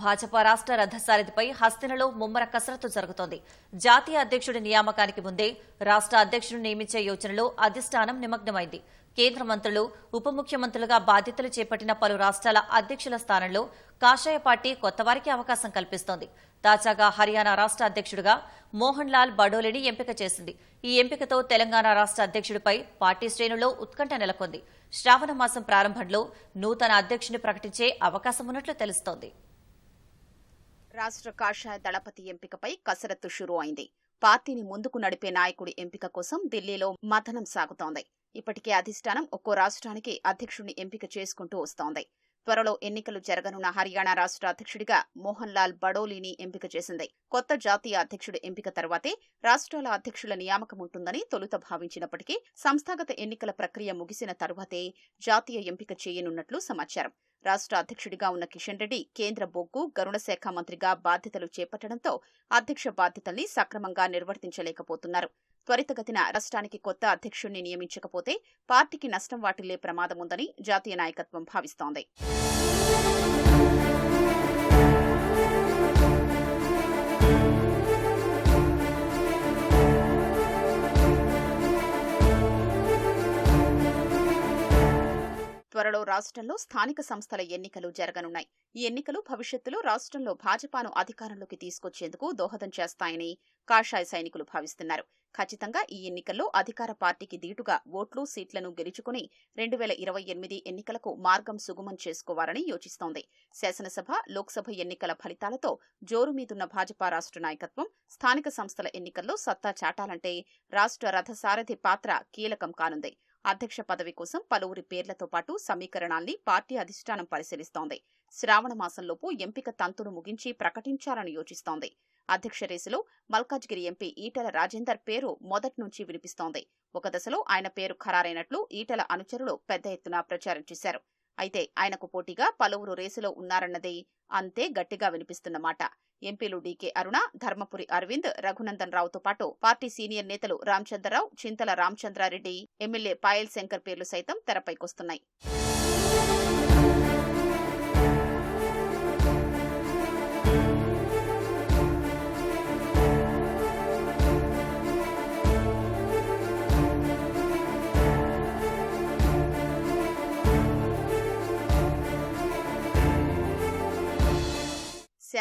భాజపా రాష్ట్ర రథసారథిపై హస్తినలో ముమ్మర కసరత్తు జరుగుతోంది. జాతీయ అధ్యక్షుడి నియామకానికి ముందే రాష్ట్ర అధ్యక్షుడు నియమించే యోచనలో అధిష్టానం నిమగ్నమైంది. కేంద్ర మంత్రులు ఉప ముఖ్యమంత్రులుగా బాధ్యతలు చేపట్టిన పలు రాష్ట్రాల అధ్యక్షుల స్థానంలో కాషాయ పార్టీ కొత్తవారికి అవకాశం కల్పిస్తోంది. తాజాగా హర్యానా రాష్ట్ర అధ్యక్షుడిగా మోహన్ లాల్ బడోలిని ఎంపిక చేసింది. ఈ ఎంపికతో తెలంగాణ రాష్ట్ర అధ్యక్షుడిపై పార్టీ శ్రేణుల్లో ఉత్కంఠ నెలకొంది. శ్రావణ మాసం ప్రారంభంలో నూతన అధ్యక్షుని ప్రకటించే అవకాశమున్నట్లు తెలుస్తోంది. రాష్ట్ర కాషాయ దళపతి ఎంపికపై కసరత్తు షురూ అయింది పార్టీని ముందుకు నడిపే నాయకుడి ఎంపిక కోసం ఢిల్లీలో మథనం సాగుతోంది. ఇప్పటికే అధిష్టానం ఒక్కో రాష్ట్రానికి అధ్యక్షుడిని ఎంపిక చేసుకుంటూ వస్తోంది. త్వరలో ఎన్నికలు జరగనున్న హర్యానా రాష్ట్ర అధ్యక్షుడిగా మోహన్ లాల్ బడోలీని ఎంపిక చేసింది. కొత్త జాతీయ అధ్యక్షుడి ఎంపిక తర్వాతే రాష్ట్రాల అధ్యక్షుల నియామకం ఉంటుందని తొలుత భావించినప్పటికీ సంస్థాగత ఎన్నికల ప్రక్రియ ముగిసిన తర్వాతే జాతీయ ఎంపిక చేయనున్నట్లు సమాచారం. రాష్ట్ర అధ్యక్షుడిగా ఉన్న కిషన్ రెడ్డి కేంద్ర బొగ్గు గరుణ శాఖ మంత్రిగా బాధ్యతలు చేపట్టడంతో అధ్యక్ష బాధ్యతల్ని సక్రమంగా నిర్వర్తించలేకపోతున్నారు. త్వరితగతిన రాష్ట్రానికి కొత్త అధ్యక్షుడిని నియమించకపోతే పార్టీకి నష్టం వాటిల్లే ప్రమాదముందని జాతీయ నాయకత్వం భావిస్తోంది. త్వరలో రాష్ట్రంలో స్థానిక సంస్థల ఎన్నికలు జరగనున్నాయి. ఈ ఎన్నికలు భవిష్యత్తులో రాష్ట్రంలో భాజపాను అధికారంలోకి తీసుకొచ్చేందుకు దోహదం చేస్తాయని కాషాయ సైనికులు భావిస్తున్నారు. ఖచ్చితంగా ఈ ఎన్నికల్లో అధికార పార్టీకి దీటుగా ఓట్లు సీట్లను గెలుచుకుని రెండు వేల ఇరవై ఎనిమిది ఎన్నికలకు మార్గం సుగమం చేసుకోవాలని యోచిస్తోంది. శాసనసభ లోక్సభ ఎన్నికల ఫలితాలతో జోరు మీదున్న భాజపా రాష్ట్ర నాయకత్వం స్థానిక సంస్థల ఎన్నికల్లో సత్తా చాటాలంటే రాష్ట్ర రథసారథి పాత్ర కీలకం కానుంది. అధ్యక్ష పదవి కోసం పలువురి పేర్లతో పాటు సమీకరణాల్ని పార్టీ అధిష్టానం పరిశీలిస్తోంది. శ్రావణ మాసంలోపు ఎంపిక తంతును ముగించి ప్రకటించాలని యోచిస్తోంది. అధ్యక్ష రేసులో మల్కాజ్గిరి ఎంపీ ఈటల రాజేందర్ పేరు మొదటి నుంచి వినిపిస్తోంది. ఒక దశలో ఆయన పేరు ఖరారైనట్లు ఈటల అనుచరులు పెద్ద ఎత్తున ప్రచారం చేశారు. అయితే ఆయనకు పోటీగా పలువురు రేసులో ఉన్నారన్నది అంతే గట్టిగా వినిపిస్తున్నమాట ఎంపీలు డీకే అరుణ ధర్మపురి అరవింద్ రఘునందన్ రావుతో పాటు పార్టీ సీనియర్ నేతలు రామచంద్రరావు చింతల రామచంద్రారెడ్డి ఎమ్మెల్యే పాయల్ శంకర్ పేర్లు సైతం తెరపైకొస్తున్నాయి.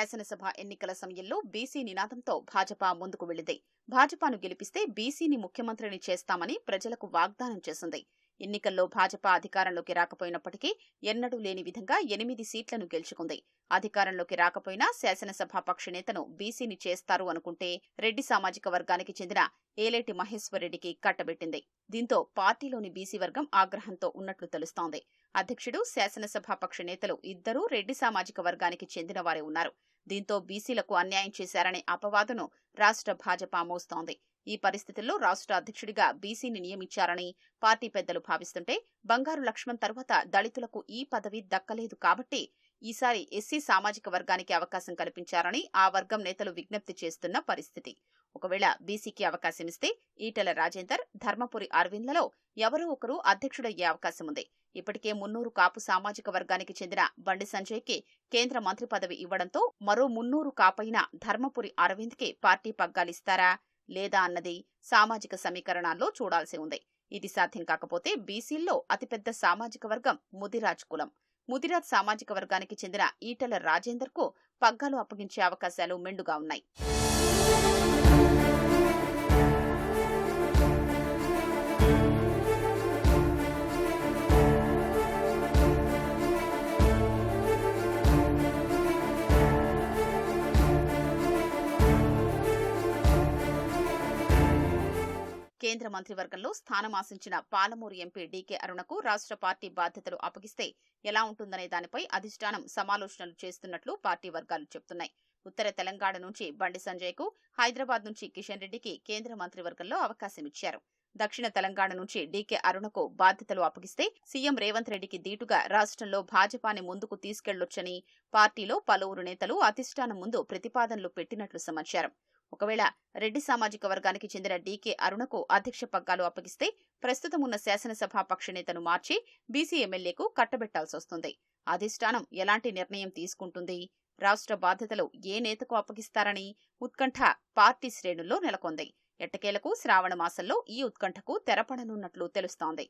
శాసనసభ ఎన్నికల సమయంలో బీసీ నినాదంతో భాజపా ముందుకు వెళ్ళింది భాజపాను గెలిపిస్తే బీసీని ముఖ్యమంత్రిని చేస్తామని ప్రజలకు వాగ్దానం చేసింది. ఎన్నికల్లో భాజపా అధికారంలోకి రాకపోయినప్పటికీ ఎన్నడూ లేని విధంగా ఎనిమిది సీట్లను గెలుచుకుంది. అధికారంలోకి రాకపోయినా శాసనసభ పక్ష నేతను బీసీని చేస్తారు అనుకుంటే రెడ్డి సామాజిక వర్గానికి చెందిన ఏలేటి మహేశ్వరరెడ్డికి కట్టబెట్టింది. దీంతో పార్టీలోని బీసీ వర్గం ఆగ్రహంతో ఉన్నట్లు తెలుస్తోంది. అధ్యక్షుడు శాసనసభ పక్ష నేతలు ఇద్దరూ రెడ్డి సామాజిక వర్గానికి చెందిన వారే ఉన్నారు. దీంతో బీసీలకు అన్యాయం చేశారనే అపవాదును రాష్ట్ర భాజపా మోస్తోంది. ఈ పరిస్థితుల్లో రాష్ట్ర అధ్యక్షుడిగా బీసీని నియమించారని పార్టీ పెద్దలు భావిస్తుంటే బంగారు లక్ష్మణ్ తర్వాత దళితులకు ఈ పదవి దక్కలేదు కాబట్టి ఈసారి ఎస్సీ సామాజిక వర్గానికి అవకాశం కల్పించారని ఆ వర్గం నేతలు విజ్ఞప్తి చేస్తున్న పరిస్థితి. ఒకవేళ బీసీకి అవకాశమిస్తే ఈటెల రాజేందర్ ధర్మపురి అరవింద్లలో ఎవరో ఒకరు అధ్యక్షుడయ్యే అవకాశం ఉంది. ఇప్పటికే మున్నూరు కాపు సామాజిక వర్గానికి చెందిన బండి సంజయ్కి కేంద్ర మంత్రి పదవి ఇవ్వడంతో మరో మున్నూరు కాపైన ధర్మపురి అరవింద్కి పార్టీ పగ్గాలిస్తారా? లేదా అన్నది సామాజిక సమీకరణాల్లో చూడాల్సి ఉంది. ఇది సాధ్యం కాకపోతే బీసీల్లో అతిపెద్ద సామాజిక వర్గం ముదిరాజ్ కులం. ముదిరాజ్ సామాజిక వర్గానికి చెందిన ఈటల రాజేందర్కు పగ్గాలు అప్పగించే అవకాశాలు మెండుగా ఉన్నాయి. కేంద్ర మంత్రివర్గంలో స్థానం ఆశించిన పాలమూరు ఎంపీ డీకే అరుణకు రాష్ట్ర పార్టీ బాధ్యతలు అప్పగిస్తే ఎలా ఉంటుందనే దానిపై అధిష్టానం సమాలోచనలు చేస్తున్నట్లు పార్టీ వర్గాలు చెబుతున్నాయి ఉత్తర తెలంగాణ నుంచి బండి సంజయ్కు హైదరాబాద్ నుంచి కిషన్ రెడ్డికి కేంద్ర మంత్రివర్గంలో అవకాశం ఇచ్చారు. దక్షిణ తెలంగాణ నుంచి డీకే అరుణకు బాధ్యతలు అప్పగిస్తే సీఎం రేవంత్ రెడ్డికి దీటుగా రాష్ట్రంలో భాజపాని ముందుకు తీసుకెళ్ళొచ్చని పార్టీలో పలువురు నేతలు అధిష్టానం ముందు ప్రతిపాదనలు పెట్టినట్లు సమాచారం. ఒకవేళ రెడ్డి సామాజిక వర్గానికి చెందిన డీకే అరుణకు అధ్యక్ష పగ్గాలు అప్పగిస్తే ప్రస్తుతం ఉన్న శాసనసభ పక్ష నేతను మార్చి బీసీ ఎమ్మెల్యేకు కట్టబెట్టాల్సి వస్తుంది. అధిష్టానం ఎలాంటి నిర్ణయం తీసుకుంటుంది? రాష్ట్ర బాధ్యతలు ఏ నేతకు అప్పగిస్తారని ఉత్కంఠ పార్టీ శ్రేణుల్లో నెలకొంది. ఎట్టకేలకు శ్రావణ మాసంలో ఈ ఉత్కంఠకు తెరపడనున్నట్లు తెలుస్తోంది.